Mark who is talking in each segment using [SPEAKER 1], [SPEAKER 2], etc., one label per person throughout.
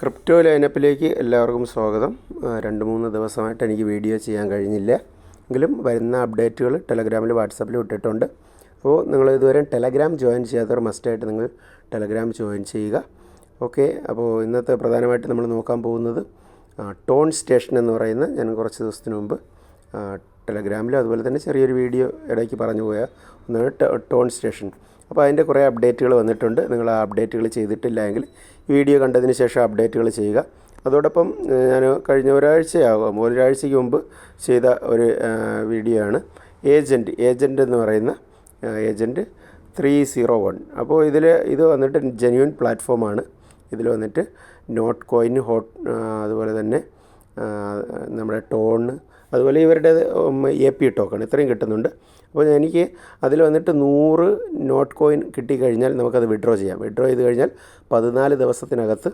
[SPEAKER 1] Crypto ലൈനപ്പിലേക്ക് എല്ലാവർക്കും സ്വാഗതം. രണ്ട് മൂന്ന് ദിവസമായിട്ട് എനിക്ക് വീഡിയോ ചെയ്യാൻ കഴിഞ്ഞില്ല. എങ്കിലും വരുന്ന അപ്ഡേറ്റുകൾ ടെലഗ്രാമിൽ വാട്സാപ്പിൽ ഇട്ടിട്ടുണ്ട്. അപ്പോൾ നിങ്ങൾ ഇതുവരെ ടെലഗ്രാം ജോയിൻ ചെയ്യാത്തവർ മസ്റ്റായിട്ട് നിങ്ങൾ ടെലഗ്രാം ജോയിൻ ചെയ്യുക. ഓക്കെ അപ്പോൾ ഇന്നത്തെ പ്രധാനമായിട്ട് നമ്മൾ നോക്കാൻ പോകുന്നത് ടോൺ സ്റ്റേഷൻ എന്ന് പറയുന്ന ഞാൻ കുറച്ച് ദിവസത്തിന് മുമ്പ് ടെലഗ്രാമിൽ അതുപോലെ തന്നെ ചെറിയൊരു വീഡിയോ ഇടയ്ക്ക് പറഞ്ഞു പോയ ഒന്നാണ് ടോൺ സ്റ്റേഷൻ. അപ്പോൾ അതിന്റെ കുറേ അപ്ഡേറ്റുകൾ വന്നിട്ടുണ്ട്. നിങ്ങൾ ആ അപ്ഡേറ്റുകൾ ചെയ്തിട്ടില്ല എങ്കിൽ വീഡിയോ കണ്ടതിന് ശേഷം അപ്ഡേറ്റുകൾ ചെയ്യുക. അതോടൊപ്പം ഞാൻ കഴിഞ്ഞ ഒരാഴ്ചയാകും ഒരാഴ്ചയ്ക്ക് മുമ്പ് ചെയ്ത ഒരു വീഡിയോ ആണ്. ഏജന്റ് ഏജന്റ് എന്ന് പറയുന്ന ഏജന്റ് ത്രീ സീറോ വൺ. അപ്പോൾ ഇതിൽ ഇത് വന്നിട്ട് ജെന്യൂൻ പ്ലാറ്റ്ഫോമാണ് ഇതിൽ വന്നിട്ട് നോട്ട് കോയിൻ ഹോട്ട് അതുപോലെ തന്നെ നമ്മുടെ ടോൺ അതുപോലെ ഇവരുടെ എ പി ടോക്കൺ ഇത്രയും കിട്ടുന്നുണ്ട്. അപ്പോൾ എനിക്ക് അതിൽ വന്നിട്ട് നൂറ് നോട്ട് കോയിൻ കിട്ടിക്കഴിഞ്ഞാൽ നമുക്കത് വിഡ്രോ ചെയ്യാം. വിഡ്രോ ചെയ്ത് കഴിഞ്ഞാൽ പതിനാല് ദിവസത്തിനകത്ത്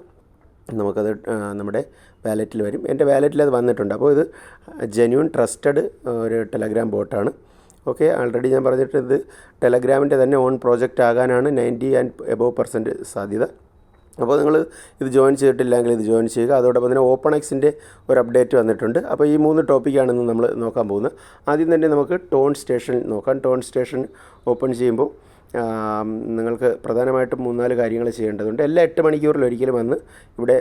[SPEAKER 1] നമുക്കത് നമ്മുടെ വാലറ്റിൽ വരും. എന്റെ വാലറ്റിൽ അത് വന്നിട്ടുണ്ട്. അപ്പോൾ ഇത് ജെന്യൂൺ ട്രസ്റ്റഡ് ഒരു ടെലഗ്രാം ബോട്ടാണ്. ഓക്കെ ആൾറെഡി ഞാൻ പറഞ്ഞിട്ട് ഇത് ടെലഗ്രാമിന്റെ തന്നെ ഓൺ പ്രോജക്റ്റ് ആകാനാണ് നയന്റി ആൻഡ് എബോവ് പെർസെന്റ് സാധ്യത. അപ്പോൾ നിങ്ങൾ ഇത് ജോയിൻ ചെയ്തിട്ടില്ലെങ്കിൽ ഇത് ജോയിൻ ചെയ്യുക. അതോടൊപ്പം തന്നെ ഓപ്പൺ എക്സിന്റെ ഒരു അപ്ഡേറ്റ് വന്നിട്ടുണ്ട്. അപ്പോൾ ഈ മൂന്ന് ടോപ്പിക്കാണ് ഇന്ന് നമ്മൾ നോക്കാൻ പോകുന്നത്. ആദ്യം തന്നെ നമുക്ക് ടോൺ സ്റ്റേഷൻ നോക്കാം. ടോൺ സ്റ്റേഷൻ ഓപ്പൺ ചെയ്യുമ്പോൾ നിങ്ങൾക്ക് പ്രധാനമായിട്ടും മൂന്നാൽ കാര്യങ്ങൾ ചെയ്യേണ്ടതുണ്ട്. എല്ലാ എട്ട് മണിക്കൂറിൽ ഒരിക്കലും വന്ന് ഇവിടെ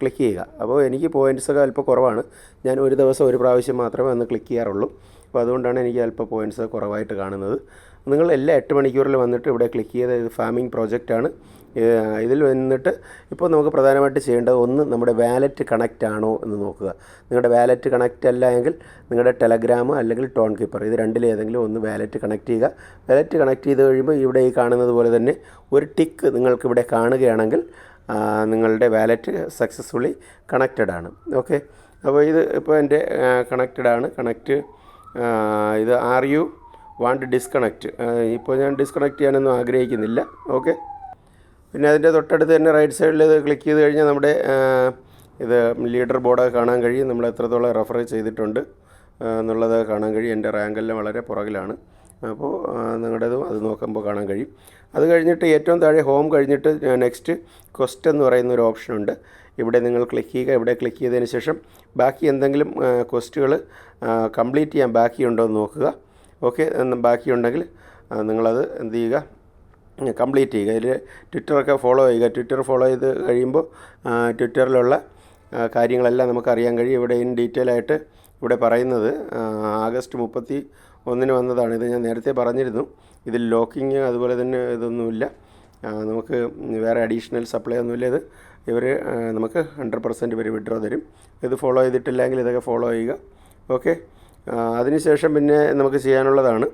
[SPEAKER 1] ക്ലിക്ക് ചെയ്യുക. അപ്പോൾ എനിക്ക് പോയിന്റ്സൊക്കെ അല്പം കുറവാണ്. ഞാൻ ഒരു ദിവസം ഒരു പ്രാവശ്യം മാത്രമേ വന്ന് ക്ലിക്ക് ചെയ്യാറുള്ളൂ. അപ്പോൾ അതുകൊണ്ടാണ് എനിക്ക് അല്പം പോയിന്റ്സ് കുറവായിട്ട് കാണുന്നത്. നിങ്ങൾ എല്ലാ എട്ട് മണിക്കൂറിൽ വന്നിട്ട് ഇവിടെ ക്ലിക്ക് ചെയ്ത ഇത് ഫാമിംഗ് പ്രോജക്റ്റാണ് ഇതിൽ വന്നിട്ട് ഇപ്പോൾ നമുക്ക് പ്രധാനമായിട്ട് ചെയ്യേണ്ടത് ഒന്ന് നമ്മുടെ വാലറ്റ് കണക്റ്റ് ആണോ എന്ന് നോക്കുക. നിങ്ങളുടെ വാലറ്റ് കണക്റ്റ് അല്ല എങ്കിൽ നിങ്ങളുടെ ടെലഗ്രാം അല്ലെങ്കിൽ ടോൺ കീപ്പർ ഇത് രണ്ടിലേതെങ്കിലും ഒന്ന് വാലറ്റ് കണക്ട് ചെയ്യുക. വാലറ്റ് കണക്ട് ചെയ്ത് കഴിയുമ്പോൾ ഇവിടെ ഈ കാണുന്നത് പോലെ തന്നെ ഒരു ടിക്ക് നിങ്ങൾക്കിവിടെ കാണുകയാണെങ്കിൽ നിങ്ങളുടെ വാലറ്റ് സക്സസ്ഫുള്ളി കണക്റ്റഡ് ആണ്. ഓക്കെ? അപ്പോൾ ഇത് ഇപ്പോൾ എന്റെ കണക്റ്റഡ് ആണ്. കണക്റ്റ് ഇത് ആർ യു വാണ്ട് ഡിസ്കണക്റ്റ്. ഇപ്പോൾ ഞാൻ ഡിസ്കണക്റ്റ് ചെയ്യാനൊന്നും ആഗ്രഹിക്കുന്നില്ല. ഓക്കെ? പിന്നെ അതിന്റെ തൊട്ടടുത്ത് തന്നെ റൈറ്റ് സൈഡിൽ ഇത് ക്ലിക്ക് ചെയ്ത് കഴിഞ്ഞാൽ നമ്മുടെ ഇത് ലീഡർ ബോർഡ് കാണാൻ കഴിയും. നമ്മൾ എത്രത്തോളം റെഫർ ചെയ്തിട്ടുണ്ട് എന്നുള്ളത് കാണാൻ കഴിയും. എന്റെ റാങ്കെല്ലാം വളരെ പുറകിലാണ്. അപ്പോൾ നിങ്ങളുടേതും അത് നോക്കുമ്പോൾ കാണാൻ കഴിയും. അത് കഴിഞ്ഞിട്ട് ഏറ്റവും താഴെ ഹോം കഴിഞ്ഞിട്ട് നെക്സ്റ്റ് ക്വസ്റ്റ് എന്ന് പറയുന്ന ഒരു ഓപ്ഷൻ ഉണ്ട്. ഇവിടെ നിങ്ങൾ ക്ലിക്ക് ചെയ്യുക. ഇവിടെ ക്ലിക്ക് ചെയ്തതിന് ശേഷം ബാക്കി എന്തെങ്കിലും ക്വസ്റ്റുകൾ കംപ്ലീറ്റ് ചെയ്യാൻ ബാക്കിയുണ്ടോ എന്ന് നോക്കുക. ഓക്കെ ബാക്കിയുണ്ടെങ്കിൽ നിങ്ങളത് എന്ത് ചെയ്യുക കംപ്ലീറ്റ് ചെയ്യുക. അതിൽ ട്വിറ്ററൊക്കെ ഫോളോ ചെയ്യുക. ട്വിറ്റർ ഫോളോ ചെയ്ത് കഴിയുമ്പോൾ ട്വിറ്ററിലുള്ള കാര്യങ്ങളെല്ലാം നമുക്ക് അറിയാൻ കഴിയും. ഇവിടെ ഇൻ ഡീറ്റെയിൽ ആയിട്ട് ഇവിടെ പറയുന്നത് ആഗസ്റ്റ് മുപ്പത്തി ഒന്നിന് വന്നതാണ്. ഇത് ഞാൻ നേരത്തെ പറഞ്ഞിരുന്നു. ഇതിൽ ലോക്കിങ് അതുപോലെ തന്നെ ഇതൊന്നുമില്ല. നമുക്ക് വേറെ അഡീഷണൽ സപ്ലൈ ഒന്നുമില്ല. ഇത് ഇവർ നമുക്ക് ഹൺഡ്രഡ് പെർസെന്റ് ഇവർ വിഡ്രോ തരും. ഇത് ഫോളോ ചെയ്തിട്ടില്ലെങ്കിൽ ഇതൊക്കെ ഫോളോ ചെയ്യുക. ഓക്കെ? അതിനുശേഷം പിന്നെ നമുക്ക് ചെയ്യാനുള്ളതാണ്.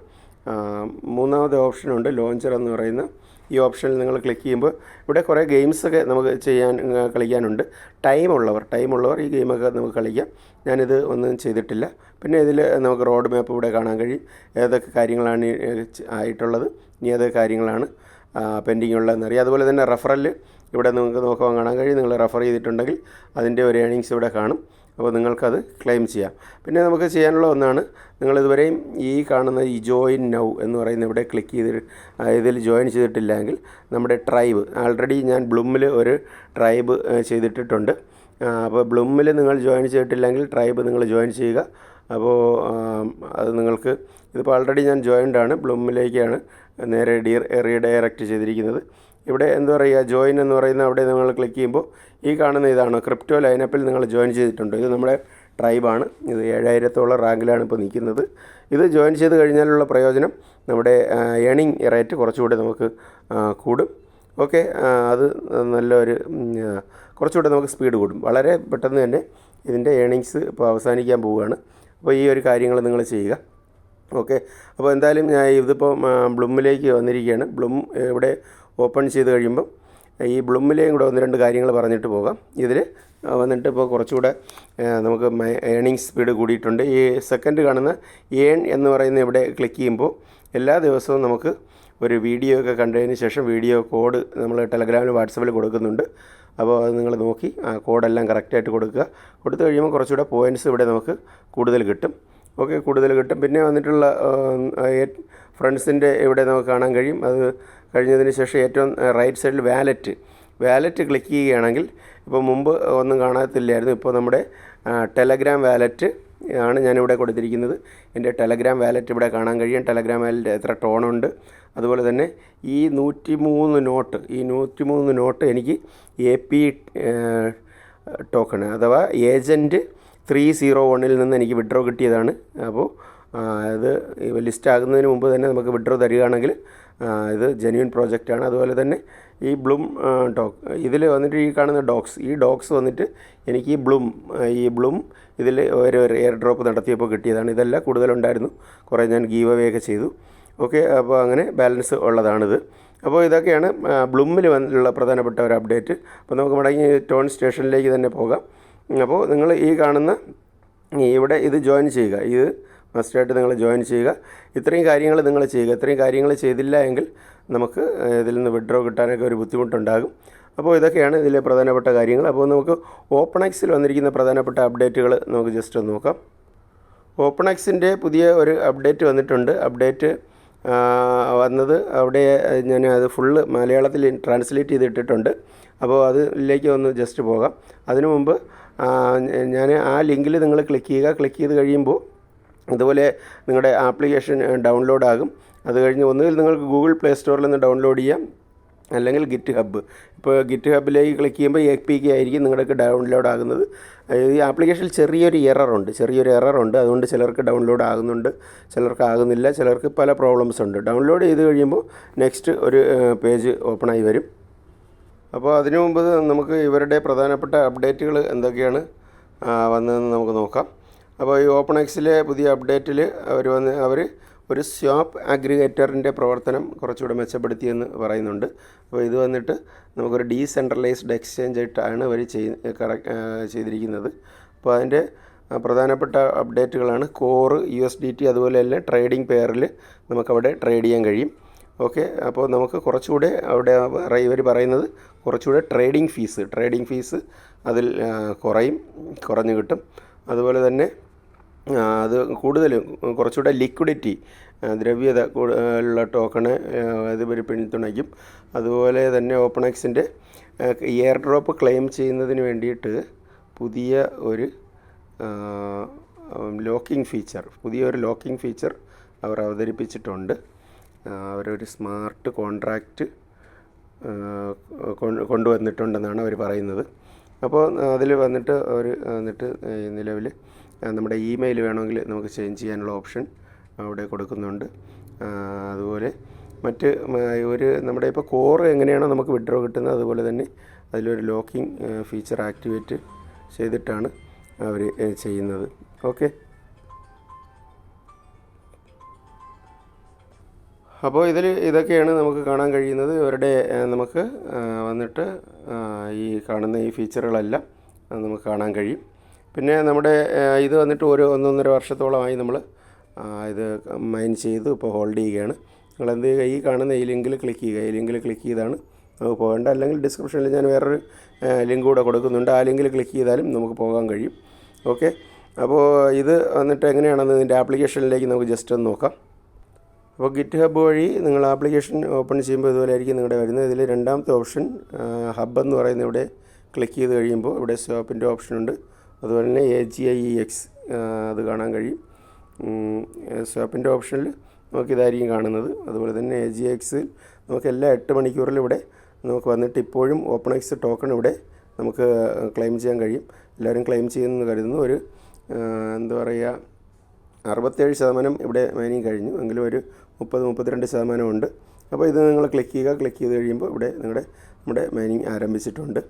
[SPEAKER 1] മൂന്നാമത്തെ ഓപ്ഷനുണ്ട് ലോഞ്ചർ എന്ന് പറയുന്ന. ഈ ഓപ്ഷനിൽ നിങ്ങൾ ക്ലിക്ക് ചെയ്യുമ്പോൾ ഇവിടെ കുറേ ഗെയിംസൊക്കെ നമുക്ക് ചെയ്യാൻ കളിക്കാനുണ്ട്. ടൈം ഉള്ളവർ ടൈം ഉള്ളവർ ഈ ഗെയിമൊക്കെ നമുക്ക് കളിക്കാം. ഞാനിത് ഒന്നും ചെയ്തിട്ടില്ല. പിന്നെ ഇതിൽ നമുക്ക് റോഡ് മാപ്പ് ഇവിടെ കാണാൻ കഴിയും. ഏതൊക്കെ കാര്യങ്ങളാണ് ആയിട്ടുള്ളത്. ഇനി ഏതൊക്കെ കാര്യങ്ങളാണ് പെൻഡിങ് ഉള്ളതെന്ന് അറിയാം. അതുപോലെ തന്നെ റെഫറൽ ഇവിടെ നിങ്ങൾക്ക് നോക്കാൻ കാണാൻ കഴിയും. നിങ്ങൾ റെഫർ ചെയ്തിട്ടുണ്ടെങ്കിൽ അതിന്റെ ഒരു ഏണിങ്സ് ഇവിടെ കാണും. അപ്പോൾ നിങ്ങൾക്കത് ക്ലെയിം ചെയ്യാം. പിന്നെ നമുക്ക് ചെയ്യാനുള്ള ഒന്നാണ് നിങ്ങൾ ഇതുവരെയും ഈ കാണുന്ന ഈ ജോയിൻ നൗ എന്ന് പറയുന്ന ഇവിടെ ക്ലിക്ക് ചെയ്ത് ഇതിൽ ജോയിൻ ചെയ്തിട്ടില്ലെങ്കിൽ നമ്മുടെ ട്രൈബ് ആൾറെഡി ഞാൻ ബ്ലൂമിൽ ഒരു ട്രൈബ് ചെയ്തിട്ടിട്ടുണ്ട്. അപ്പോൾ ബ്ലൂമിൽ നിങ്ങൾ ജോയിൻ ചെയ്തിട്ടില്ലെങ്കിൽ ട്രൈബ് നിങ്ങൾ ജോയിൻ ചെയ്യുക. അപ്പോൾ അത് നിങ്ങൾക്ക് ഇതിപ്പോൾ ആൾറെഡി ഞാൻ ജോയിൻഡ് ആണ് ബ്ലൂമിലേക്കാണ് നേരെ ഡി റീഡയറക്റ്റ് ചെയ്തിരിക്കുന്നത്. ഇവിടെ എന്താ പറയുക ജോയിൻ എന്ന് പറയുന്ന അവിടെ നിങ്ങൾ ക്ലിക്ക് ചെയ്യുമ്പോൾ ഈ കാണുന്ന ഇതാണ് ക്രിപ്റ്റോ ലൈനപ്പിൽ നിങ്ങൾ ജോയിൻ ചെയ്തിട്ടുണ്ട്. ഇത് നമ്മുടെ ട്രൈബാണ് ഇത് ഏഴായിരത്തോളം റാങ്കിലാണ് ഇപ്പോൾ നിൽക്കുന്നത്. ഇത് ജോയിൻ ചെയ്ത് കഴിഞ്ഞാലുള്ള പ്രയോജനം നമ്മുടെ ഏണിംഗ് റേറ്റ് കുറച്ചുകൂടി നമുക്ക് കൂടും. ഓക്കെ അത് നല്ലൊരു കുറച്ചുകൂടെ നമുക്ക് സ്പീഡ് കൂടും. വളരെ പെട്ടെന്ന് തന്നെ ഇതിന്റെ ഏണിങ്സ് ഇപ്പോൾ അവസാനിക്കാൻ പോവുകയാണ്. അപ്പോൾ ഈ ഒരു കാര്യങ്ങൾ നിങ്ങൾ ചെയ്യുക. ഓക്കെ അപ്പോൾ എന്തായാലും ഞാൻ ഇതിപ്പോൾ ബ്ലൂമിലേക്ക് വന്നിരിക്കുകയാണ്. ബ്ലൂം ഇവിടെ ഓപ്പൺ ചെയ്ത് കഴിയുമ്പം ഈ ബ്ലൂമിലെയും കൂടെ ഒന്ന് രണ്ട് കാര്യങ്ങൾ പറഞ്ഞിട്ട് പോകാം. ഇതിൽ വന്നിട്ട് ഇപ്പോൾ കുറച്ചുകൂടെ നമുക്ക് ഏണിങ് സ്പീഡ് കൂടിയിട്ടുണ്ട്. ഈ സെക്കൻഡ് കാണുന്ന ഏൺ എന്ന് പറയുന്ന ഇവിടെ ക്ലിക്ക് ചെയ്യുമ്പോൾ എല്ലാ ദിവസവും നമുക്ക് ഒരു വീഡിയോ ഒക്കെ കണ്ടതിന് ശേഷം വീഡിയോ കോഡ് നമ്മൾ ടെലഗ്രാമിൽ വാട്സപ്പിൽ കൊടുക്കുന്നുണ്ട്. അപ്പോൾ അത് നിങ്ങൾ നോക്കി ആ കോഡെല്ലാം കറക്റ്റായിട്ട് കൊടുക്കുക. കൊടുത്തു കഴിയുമ്പോൾ കുറച്ചുകൂടെ പോയിന്റ്സ് ഇവിടെ നമുക്ക് കൂടുതൽ കിട്ടും. ഓക്കെ കൂടുതൽ കിട്ടും. പിന്നെ വന്നിട്ടുള്ള ഫ്രണ്ട്സിന്റെ ഇവിടെ നമുക്ക് കാണാൻ കഴിയും. അത് കഴിഞ്ഞതിന് ശേഷം ഏറ്റവും റൈറ്റ് സൈഡിൽ വാലറ്റ്. വാലറ്റ് ക്ലിക്ക് ചെയ്യുകയാണെങ്കിൽ ഇപ്പോൾ മുമ്പ് ഒന്നും കാണത്തില്ലായിരുന്നു. ഇപ്പോൾ നമ്മുടെ ടെലഗ്രാം വാലറ്റ് ആണ് ഞാനിവിടെ കൊടുത്തിരിക്കുന്നത്. എന്റെ ടെലഗ്രാം വാലറ്റ് ഇവിടെ കാണാൻ കഴിയും. ടെലഗ്രാം വാലറ്റ് എത്ര ടോണുണ്ട്. അതുപോലെ തന്നെ ഈ നൂറ്റി മൂന്ന് നോട്ട് ഈ നൂറ്റി മൂന്ന് നോട്ട് എനിക്ക് എ പി ടോക്കൺ അഥവാ ഏജന്റ് ത്രീ സീറോ വണ്ണിൽ നിന്ന് എനിക്ക് വിഡ്രോ കിട്ടിയതാണ്. അപ്പോൾ ഇത് ലിസ്റ്റ് ആകുന്നതിന് മുമ്പ് തന്നെ നമുക്ക് വിഡ്രോ തരികയാണെങ്കിൽ ഇത് ജെന്യൂൻ പ്രോജക്റ്റാണ് അതുപോലെ തന്നെ ഈ ബ്ലൂം ഡോഗ് ഇതിൽ വന്നിട്ട് ഈ കാണുന്ന ഡോക്സ് ഈ ഡോക്സ് വന്നിട്ട് എനിക്ക് ഈ ബ്ലൂം ഈ ബ്ലൂം ഇതിൽ ഒരു എയർ ഡ്രോപ്പ് നടത്തിയപ്പോൾ കിട്ടിയതാണ്. ഇതെല്ലാം കൂടുതലുണ്ടായിരുന്നു. കുറേ ഞാൻ ഗീവ് അവേ ഒക്കെ ചെയ്തു. ഓക്കെ അപ്പോൾ അങ്ങനെ ബാലൻസ് ഉള്ളതാണിത്. അപ്പോൾ ഇതൊക്കെയാണ് ബ്ലൂമിൽ വന്നിട്ടുള്ള പ്രധാനപ്പെട്ട ഒരു അപ്ഡേറ്റ് അപ്പോൾ നമുക്ക് മടങ്ങി ടോൺ സ്റ്റേഷനിലേക്ക് തന്നെ പോകാം. അപ്പോൾ നിങ്ങൾ ഈ കാണുന്ന ഇവിടെ ഇത് ജോയിൻ ചെയ്യുക. ഇത് മസ്റ്റായിട്ട് നിങ്ങൾ ജോയിൻ ചെയ്യുക. ഇത്രയും കാര്യങ്ങൾ നിങ്ങൾ ചെയ്യുക. ഇത്രയും കാര്യങ്ങൾ ചെയ്തില്ല എങ്കിൽ നമുക്ക് ഇതിൽ നിന്ന് വിഡ്രോ കിട്ടാനൊക്കെ ഒരു ബുദ്ധിമുട്ടുണ്ടാകും. അപ്പോൾ ഇതൊക്കെയാണ് ഇതിലെ പ്രധാനപ്പെട്ട കാര്യങ്ങൾ. അപ്പോൾ നമുക്ക് ഓപ്പൺ എക്സിൽ വന്നിരിക്കുന്ന പ്രധാനപ്പെട്ട അപ്ഡേറ്റുകൾ നമുക്ക് ജസ്റ്റ് ഒന്ന് നോക്കാം. ഓപ്പൺ എക്സിന്റെ പുതിയ ഒരു അപ്ഡേറ്റ് വന്നിട്ടുണ്ട്. അപ്ഡേറ്റ് വന്നത് അവിടെ ഞാൻ അത് ഫുള്ള് മലയാളത്തിൽ ട്രാൻസ്ലേറ്റ് ചെയ്തിട്ടിട്ടുണ്ട്. അപ്പോൾ അതിലേക്ക് ഒന്ന് ജസ്റ്റ് പോകാം. അതിനു മുമ്പ് ഞാൻ ആ ലിങ്കിൽ നിങ്ങൾ ക്ലിക്ക് ചെയ്യുക. ക്ലിക്ക് ചെയ്ത് കഴിയുമ്പോൾ അതുപോലെ നിങ്ങളുടെ ആപ്ലിക്കേഷൻ ഡൗൺലോഡ് ആകും അത് കഴിഞ്ഞ് ഒന്നുകിൽ നിങ്ങൾക്ക് ഗൂഗിൾ പ്ലേ സ്റ്റോറിൽ നിന്ന് ഡൗൺലോഡ് ചെയ്യാം. അല്ലെങ്കിൽ ഗിറ്റ് ഹബ്ബ് ഇപ്പോൾ ഗിറ്റ് ഹബ്ബിലേക്ക് ക്ലിക്ക് ചെയ്യുമ്പോൾ എ പി കെ ആയിരിക്കും നിങ്ങൾക്ക് ഡൗൺലോഡ് ആകുന്നത് ഈ ആപ്ലിക്കേഷനിൽ ചെറിയൊരു എററുണ്ട് ചെറിയൊരു എററുണ്ട് അതുകൊണ്ട് ചിലർക്ക് ഡൗൺലോഡ് ആകുന്നുണ്ട്. ചിലർക്ക് ആകുന്നില്ല. ചിലർക്ക് പല പ്രോബ്ലംസ് ഉണ്ട്. ഡൗൺലോഡ് ചെയ്ത് കഴിയുമ്പോൾ നെക്സ്റ്റ് ഒരു പേജ് ഓപ്പണായി വരും. അപ്പോൾ അതിനു മുമ്പ് നമുക്ക് ഇവരുടെ പ്രധാനപ്പെട്ട അപ്ഡേറ്റുകൾ എന്തൊക്കെയാണ്? വന്നതെന്ന് നമുക്ക് നോക്കാം. അപ്പോൾ ഈ ഓപ്പൺ എക്സിലെ പുതിയ അപ്ഡേറ്റിൽ അവർ വന്ന് അവർ ഒരു സ്വാപ്പ് അഗ്രിഗേറ്ററിന്റെ പ്രവർത്തനം കുറച്ചുകൂടെ മെച്ചപ്പെടുത്തിയെന്ന് പറയുന്നുണ്ട്. അപ്പോൾ ഇത് വന്നിട്ട് നമുക്കൊരു ഡീസെൻട്രലൈസ്ഡ് എക്സ്ചേഞ്ച് ആയിട്ടാണ് അവർ ചെയ് ചെയ്തിരിക്കുന്നത്. അപ്പോൾ അതിന്റെ പ്രധാനപ്പെട്ട അപ്ഡേറ്റുകളാണ് core U S D T അതുപോലെ തന്നെ ട്രേഡിംഗ് പെയറിൽ നമുക്കവിടെ ട്രേഡ് ചെയ്യാൻ കഴിയും. ഓക്കെ അപ്പോൾ നമുക്ക് കുറച്ചുകൂടെ അവിടെ ഇവർ പറയുന്നത് കുറച്ചുകൂടെ ട്രേഡിംഗ് ഫീസ് ട്രേഡിംഗ് ഫീസ് അതിൽ കുറയും കുറഞ്ഞു കിട്ടും. അതുപോലെ തന്നെ അത് കൂടുതലും കുറച്ചുകൂടെ ലിക്വിഡിറ്റി ദ്രവ്യത ഉള്ള ടോക്കണ് ഇവർ പിന്തുണയ്ക്കും. അതുപോലെ തന്നെ ഓപ്പൺ എക്സിന്റെ എയർ ഡ്രോപ്പ് ക്ലെയിം ചെയ്യുന്നതിന് വേണ്ടിയിട്ട് പുതിയ ഒരു ലോക്കിംഗ് ഫീച്ചർ പുതിയൊരു ലോക്കിംഗ് ഫീച്ചർ അവർ അവതരിപ്പിച്ചിട്ടുണ്ട്. അവരൊരു സ്മാർട്ട് കോൺട്രാക്റ്റ് കൊണ്ടുവന്നിട്ടുണ്ടെന്നാണ് അവർ പറയുന്നത്. അപ്പോൾ അതിൽ വന്നിട്ട് അവർ വന്നിട്ട് നിലവിൽ നമ്മുടെ ഇമെയിൽ വേണമെങ്കിൽ നമുക്ക് ചേഞ്ച് ചെയ്യാനുള്ള ഓപ്ഷൻ അവിടെ കൊടുക്കുന്നുണ്ട്. അതുപോലെ മറ്റ് ഒരു നമ്മുടെ ഇപ്പോൾ കോർ എങ്ങനെയാണോ നമുക്ക് വിഡ്രോ കിട്ടുന്നത് അതുപോലെ തന്നെ അതിലൊരു ലോക്കിംഗ് ഫീച്ചർ ആക്ടിവേറ്റ് ചെയ്തിട്ടാണ് അവർ ചെയ്യുന്നത്. ഓക്കെ. അപ്പോൾ ഇതിൽ ഇതൊക്കെയാണ് നമുക്ക് കാണാൻ കഴിയുന്നത്. ഇവരുടെ നമുക്ക് വന്നിട്ട് ഈ കാണുന്ന ഈ ഫീച്ചറുകളെല്ലാം നമുക്ക് കാണാൻ കഴിയും. പിന്നെ നമ്മുടെ ഇത് വന്നിട്ട് ഒരു ഒന്നൊന്നര വർഷത്തോളമായി നമ്മൾ ഇത് മൈൻ ചെയ്ത് ഇപ്പോൾ ഹോൾഡ് ചെയ്യുകയാണ്. നിങ്ങൾ എന്ത് ചെയ്യുക ഈ കാണുന്ന ഈ ലിങ്കിൽ ക്ലിക്ക് ചെയ്യുക. ഈ ലിങ്കിൽ ക്ലിക്ക് ചെയ്താണ് നമുക്ക് പോകേണ്ട അല്ലെങ്കിൽ ഡിസ്ക്രിപ്ഷനിൽ ഞാൻ വേറൊരു ലിങ്ക് കൂടെ കൊടുക്കുന്നുണ്ട്. ആ ലിങ്കിൽ ക്ലിക്ക് ചെയ്താലും നമുക്ക് പോകാൻ കഴിയും. ഓക്കെ? അപ്പോൾ ഇത് വന്നിട്ട് എങ്ങനെയാണെന്ന് ഇതിന്റെ ആപ്ലിക്കേഷനിലേക്ക് നമുക്ക് ജസ്റ്റ് ഒന്ന് നോക്കാം. അപ്പോൾ ഗിറ്റ് ഹബ്ബ് വഴി നിങ്ങൾ ആപ്ലിക്കേഷൻ ഓപ്പൺ ചെയ്യുമ്പോൾ ഇതുപോലെ ആയിരിക്കും നിങ്ങളുടെ വരുന്നത്. ഇതിൽ രണ്ടാമത്തെ ഓപ്ഷൻ ഹബ്ബ് എന്ന് പറയുന്ന ഇവിടെ ക്ലിക്ക് ചെയ്ത് കഴിയുമ്പോൾ ഇവിടെ സ്വാപ്പിന്റെ ഓപ്ഷൻ ഉണ്ട്. അതുപോലെ തന്നെ A G I E X അത് കാണാൻ കഴിയും. സ്വാപ്പിന്റെ ഓപ്ഷനിൽ നമുക്ക് ഇതായിരിക്കും കാണുന്നത്. അതുപോലെ തന്നെ എ ജി എക്സ് നമുക്ക് എല്ലാ എട്ട് മണിക്കൂറിലും ഇവിടെ നമുക്ക് വന്നിട്ട് ഇപ്പോഴും ഓപ്പൺ എക്സ് ടോക്കൺ ഇവിടെ നമുക്ക് ക്ലെയിം ചെയ്യാൻ കഴിയും. എല്ലാവരും ക്ലെയിം ചെയ്യുമെന്ന് കരുതുന്നു. ഒരു എന്താ പറയുക അറുപത്തേഴ് ശതമാനം ഇവിടെ മൈനിങ് കഴിഞ്ഞു. എങ്കിലും ഒരു മുപ്പത് മുപ്പത്തിരണ്ട് ശതമാനം ഉണ്ട് അപ്പോൾ ഇത് നിങ്ങൾ ക്ലിക്ക് ചെയ്യുക ക്ലിക്ക് ചെയ്ത് കഴിയുമ്പോൾ ഇവിടെ നിങ്ങളുടെ നമ്മുടെ മൈനിങ് ആരംഭിച്ചിട്ടുണ്ട്.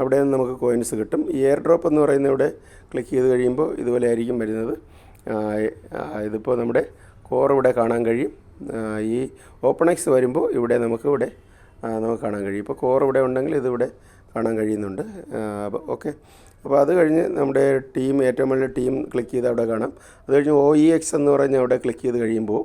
[SPEAKER 1] അവിടെ നിന്ന് നമുക്ക് കോയിൻസ് കിട്ടും. എയർ ഡ്രോപ്പ് എന്ന് പറയുന്ന ഇവിടെ ക്ലിക്ക് ചെയ്ത് കഴിയുമ്പോൾ ഇതുപോലെ ആയിരിക്കും വരുന്നത്. ഇതിപ്പോൾ നമ്മുടെ കോർ ഇവിടെ കാണാൻ കഴിയും. ഈ ഓപ്പൺ എക്സ് വരുമ്പോൾ ഇവിടെ നമുക്ക് ഇവിടെ നമുക്ക് കാണാൻ കഴിയും. ഇപ്പോൾ കോർ ഇവിടെ ഉണ്ടെങ്കിൽ ഇതിവിടെ കാണാൻ കഴിയുന്നുണ്ട്. അപ്പോൾ ഓക്കെ അപ്പോൾ അത് കഴിഞ്ഞ് നമ്മുടെ ടീം ഏറ്റവും വലിയ ടീം ക്ലിക്ക് ചെയ്ത് അവിടെ കാണാം. അത് കഴിഞ്ഞ് ഒ ഇ എക്സ് എന്ന് പറഞ്ഞ് അവിടെ ക്ലിക്ക് ചെയ്ത് കഴിയുമ്പോൾ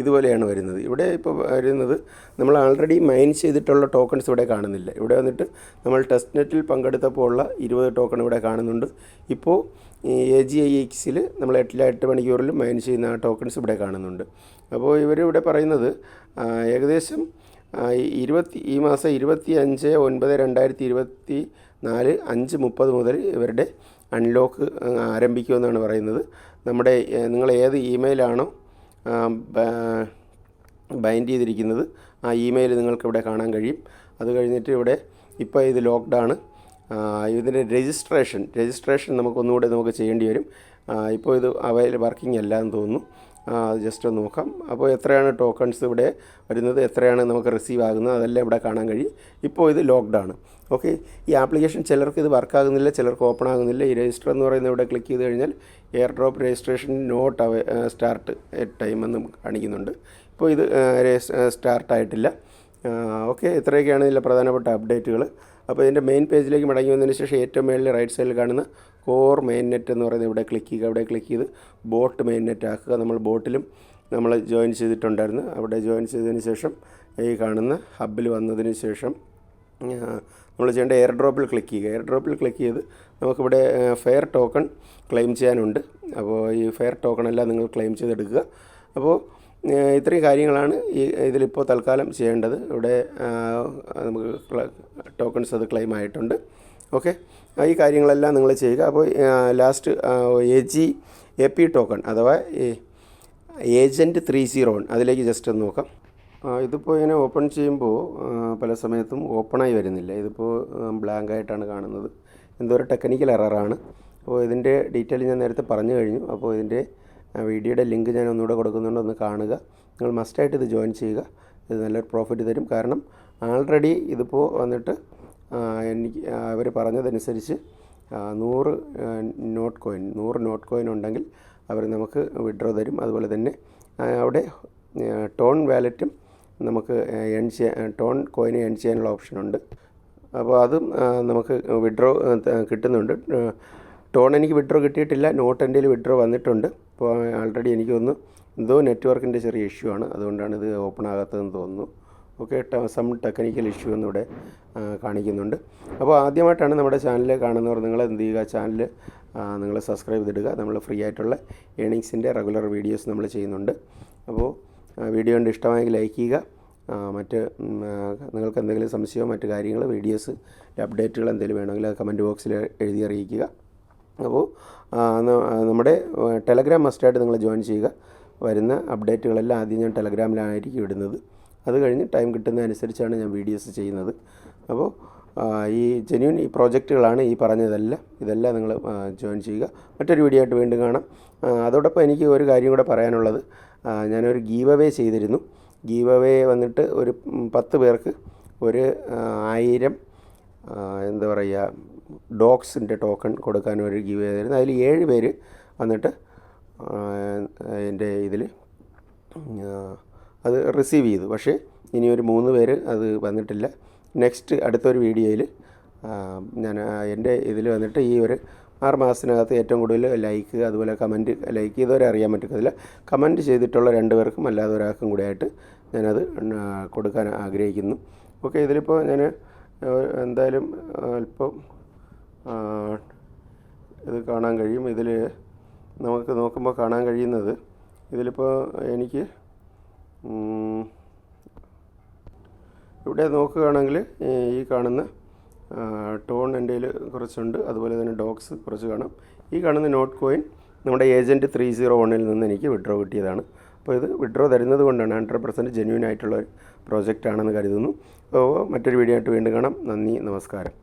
[SPEAKER 1] ഇതുപോലെയാണ് വരുന്നത്. ഇവിടെ ഇപ്പോൾ വരുന്നത് നമ്മൾ ആൾറെഡി മൈൻ ചെയ്തിട്ടുള്ള ടോക്കൺസ് ഇവിടെ കാണുന്നില്ല. ഇവിടെ വന്നിട്ട് നമ്മൾ ടെസ്റ്റ് നെറ്റിൽ പങ്കെടുത്തപ്പോൾ ഉള്ള ഇരുപത് ടോക്കൺ ഇവിടെ കാണുന്നുണ്ട്. ഇപ്പോൾ എ ജി ഐ എക്സിൽ നമ്മൾ എട്ടില എട്ട് മണിക്കൂറിൽ മൈൻ ചെയ്യുന്ന ടോക്കൺസ് ഇവിടെ കാണുന്നുണ്ട്. അപ്പോൾ ഇവർ ഇവിടെ പറയുന്നത് ഏകദേശം ഇരുപത്തി ഈ മാസം ഇരുപത്തി അഞ്ച് ഒൻപത് രണ്ടായിരത്തി ഇരുപത്തി നാല് അഞ്ച് മുപ്പത് മുതൽ ഇവരുടെ അൺലോക്ക് ആരംഭിക്കുമെന്നാണ് പറയുന്നത്. നമ്മുടെ നിങ്ങൾ ഏത് ഇമെയിലാണോ ബൈൻഡ് ചെയ്തിരിക്കുന്നത്. ആ ഇമെയിൽ നിങ്ങൾക്ക് ഇവിടെ കാണാൻ കഴിയും. അത് കഴിഞ്ഞിട്ട് ഇവിടെ ഇപ്പോൾ ഇത് ലോക്ക്ഡാണ് ഇതിന്റെ രജിസ്ട്രേഷൻ രജിസ്ട്രേഷൻ നമുക്കൊന്നുകൂടെ നമുക്ക് ചെയ്യേണ്ടി വരും. ഇപ്പോൾ ഇത് അവൈൽ വർക്കിംഗ് അല്ല എന്ന് തോന്നുന്നു. ജസ്റ്റ് ഒന്ന് നോക്കാം. അപ്പോൾ എത്രയാണ് ടോക്കൺസ് ഇവിടെ വരുന്നത്? എത്രയാണ് നമുക്ക് റിസീവ് ആകുന്നത്? അതെല്ലാം ഇവിടെ കാണാൻ കഴിയും. ഇപ്പോൾ ഇത് ലോക്ക്ഡ് ആണ്. ഓക്കെ ഈ ആപ്ലിക്കേഷൻ ചിലർക്ക് ഇത് വർക്കാകുന്നില്ല ചിലർക്ക് ഓപ്പൺ ആകുന്നില്ല. ഈ രജിസ്റ്റർ എന്ന് പറയുന്നത് ഇവിടെ ക്ലിക്ക് ചെയ്ത് കഴിഞ്ഞാൽ എയർ ഡ്രോപ്പ് രജിസ്ട്രേഷൻ നോട്ട് അവ സ്റ്റാർട്ട് ടൈം എന്ന് കാണിക്കുന്നുണ്ട്. ഇപ്പോൾ ഇത് സ്റ്റാർട്ടായിട്ടില്ല ഓക്കെ ഇത്രയൊക്കെയാണ് ഇതിലെ പ്രധാനപ്പെട്ട അപ്ഡേറ്റുകൾ അപ്പോൾ ഇതിന്റെ മെയിൻ പേജിലേക്ക് മടങ്ങി വന്നതിന് ശേഷം ഏറ്റവും മേളിൽ റൈറ്റ് സൈഡിൽ കാണുന്ന കോർ മെയിൻ നെറ്റ് എന്ന് പറയുന്നത് ഇവിടെ ക്ലിക്ക് ചെയ്യുക. ഇവിടെ ക്ലിക്ക് ചെയ്ത് ബോട്ട് മെയിൻ നെറ്റ് ആക്കുക. നമ്മൾ ബോട്ടിലും നമ്മൾ ജോയിൻ ചെയ്തിട്ടുണ്ടായിരുന്നു. അവിടെ ജോയിൻ ചെയ്തതിന് ശേഷം ഈ കാണുന്ന ഹബിൽ വന്നതിന് ശേഷം നമ്മൾ ചെയ്യേണ്ട എയർ ഡ്രോപ്പിൽ ക്ലിക്ക് ചെയ്യുക. എയർ ഡ്രോപ്പിൽ ക്ലിക്ക് ചെയ്ത് നമുക്കിവിടെ ഫെയർ ടോക്കൺ ക്ലെയിം ചെയ്യാനുണ്ട്. അപ്പോൾ ഈ ഫെയർ ടോക്കൺ എല്ലാം നിങ്ങൾ ക്ലെയിം ചെയ്തെടുക്കുക. അപ്പോൾ ഇത്രയും കാര്യങ്ങളാണ് ഈ ഇതിലിപ്പോൾ തൽക്കാലം ചെയ്യേണ്ടത്. ഇവിടെ നമുക്ക് ടോക്കൺസ് അത് ക്ലെയിം ആയിട്ടുണ്ട്. ഓക്കെ ഈ കാര്യങ്ങളെല്ലാം നിങ്ങൾ ചെയ്യുക. അപ്പോൾ last A G A P token അഥവാ ഏജന്റ് ത്രീ സീറോ വൺ അതിലേക്ക് ജസ്റ്റ് ഒന്ന് നോക്കാം. ഇതിപ്പോൾ ഇങ്ങനെ ഓപ്പൺ ചെയ്യുമ്പോൾ പല സമയത്തും ഓപ്പണായി വരുന്നില്ല. ഇതിപ്പോൾ ബ്ലാങ്ക് ആയിട്ടാണ് കാണുന്നത്. എന്തോ ഒരു ടെക്നിക്കൽ എററാണ് അപ്പോൾ ഇതിന്റെ ഡീറ്റെയിൽ ഞാൻ നേരത്തെ പറഞ്ഞു കഴിഞ്ഞു. അപ്പോൾ ഇതിന്റെ വീഡിയോയുടെ ലിങ്ക് ഞാൻ ഒന്നുകൂടെ കൊടുക്കുന്നുണ്ട്. ഒന്ന് കാണുക. നിങ്ങൾ മസ്റ്റായിട്ട് ഇത് ജോയിൻ ചെയ്യുക. ഇത് നല്ലൊരു പ്രോഫിറ്റ് തരും. കാരണം ആൾറെഡി ഇതിപ്പോൾ വന്നിട്ട് എനിക്ക് അവർ പറഞ്ഞതനുസരിച്ച് നൂറ് നോട്ട് കോയിൻ നൂറ് നോട്ട് കോയിൻ ഉണ്ടെങ്കിൽ അവർ നമുക്ക് വിഡ്രോ തരും. അതുപോലെ തന്നെ അവിടെ ടോൺ വാലറ്റും നമുക്ക് എൺ ചെയ്യാൻ ടോൺ കോയിൻ എൺ ചെയ്യാനുള്ള ഓപ്ഷനുണ്ട് അപ്പോൾ അതും നമുക്ക് വിഡ്രോ കിട്ടുന്നുണ്ട്. ടോൺ എനിക്ക് വിഡ്രോ കിട്ടിയിട്ടില്ല നോട്ട് എന്റെ വിഡ്രോ വന്നിട്ടുണ്ട്. അപ്പോൾ ആൾറെഡി എനിക്ക് തോന്നുന്നു എന്തോ നെറ്റ്വർക്കിന്റെ ചെറിയ ഇഷ്യൂ ആണ്. അതുകൊണ്ടാണ് ഇത് ഓപ്പൺ ആകാത്തതെന്ന് തോന്നുന്നു. ഓക്കെ സം ടെക്നിക്കൽ ഇഷ്യൂ എന്നിവിടെ കാണിക്കുന്നുണ്ട്. അപ്പോൾ ആദ്യമായിട്ടാണ് നമ്മുടെ ചാനൽ കാണുന്നവർ നിങ്ങൾ എന്ത് ചെയ്യുക ചാനൽ നിങ്ങൾ സബ്സ്ക്രൈബ് ചെയ്തിടുക. നമ്മൾ ഫ്രീ ആയിട്ടുള്ള ഏണിങ്സിന്റെ റെഗുലർ വീഡിയോസ് നമ്മൾ ചെയ്യുന്നുണ്ട്. അപ്പോൾ വീഡിയോ കണ്ട് ഇഷ്ടമായെങ്കിൽ ലൈക്ക് ചെയ്യുക. മറ്റ് നിങ്ങൾക്ക് എന്തെങ്കിലും സംശയമോ മറ്റു കാര്യങ്ങൾ വീഡിയോസ് അപ്ഡേറ്റുകൾ എന്തെങ്കിലും വേണമെങ്കിൽ കമന്റ് ബോക്സിൽ എഴുതി അറിയിക്കുക. അപ്പോൾ നമ്മുടെ ടെലഗ്രാം മസ്റ്റായിട്ട് നിങ്ങൾ ജോയിൻ ചെയ്യുക. വരുന്ന അപ്ഡേറ്റുകളെല്ലാം ആദ്യം ഞാൻ ടെലഗ്രാമിലായിരിക്കും ഇടുന്നത്. അത് കഴിഞ്ഞ് ടൈം കിട്ടുന്നതനുസരിച്ചാണ് ഞാൻ വീഡിയോസ് ചെയ്യുന്നത്. അപ്പോൾ ഈ ജെന്യൂൻ ഈ പ്രോജക്റ്റുകളാണ് ഈ പറഞ്ഞതെല്ലാം. ഇതെല്ലാം നിങ്ങൾ ജോയിൻ ചെയ്യുക. മറ്റൊരു വീഡിയോ ആയിട്ട് വീണ്ടും കാണാം. അതോടൊപ്പം എനിക്ക് ഒരു കാര്യം കൂടെ പറയാനുള്ളത്. ഞാനൊരു ഗീവ് അവേ ചെയ്തിരുന്നു. ഗീവ് അവേ വന്നിട്ട് ഒരു പത്ത് പേർക്ക് ഒരു ആയിരം എന്താ പറയുക ഡോഗ്സിന്റെ ടോക്കൺ കൊടുക്കാൻ ഒരു ഗീവ് ചെയ്തിരുന്നു. അതിൽ ഏഴ് പേര് വന്നിട്ട് എന്റെ ഇതിൽ അത് റിസീവ് ചെയ്തു. പക്ഷേ ഇനി ഒരു മൂന്ന് പേര് അത് വന്നിട്ടില്ല. നെക്സ്റ്റ് അടുത്തൊരു വീഡിയോയിൽ ഞാൻ എന്റെ ഇതിൽ വന്നിട്ട് ഈ ഒരു ആറ് മാസത്തിനകത്ത് ഏറ്റവും കൂടുതൽ ലൈക്ക് അതുപോലെ കമന്റ് ലൈക്ക് ചെയ്തവരെ അറിയാൻ പറ്റത്തില്ല. കമന്റ് ചെയ്തിട്ടുള്ള രണ്ട് പേർക്കും അല്ലാതെ ഒരാൾക്കും കൂടെ ആയിട്ട് ഞാനത് കൊടുക്കാൻ ആഗ്രഹിക്കുന്നു. ഓക്കെ ഇതിലിപ്പോൾ ഞാൻ എന്തായാലും അല്പം ഇത് കാണാൻ കഴിയും. ഇതിൽ നമുക്ക് നോക്കുമ്പോൾ കാണാൻ കഴിയുന്നത് ഇതിലിപ്പോൾ എനിക്ക് ഇവിടെ നോക്കുകയാണെങ്കിൽ ഈ കാണുന്ന ടോൺ എന്റെ കുറച്ചുണ്ട്. അതുപോലെ തന്നെ ഡോഗ്സ് കുറച്ച് കാണാം. ഈ കാണുന്ന നോട്ട് കോയിൻ നമ്മുടെ ഏജന്റ് ത്രീ സീറോ വണ്ണിൽ നിന്ന് എനിക്ക് വിഡ്രോ കിട്ടിയതാണ്. അപ്പോൾ ഇത് വിഡ്രോ തരുന്നത് കൊണ്ടാണ് ഹൺഡ്രഡ് പെർസെന്റ് ജെന്യൂൻ ആയിട്ടുള്ള പ്രോജക്റ്റ് ആണെന്ന് കരുതുന്നു. അപ്പോൾ മറ്റൊരു വീഡിയോ ആയിട്ട് വീണ്ടും കാണാം. നന്ദി നമസ്കാരം.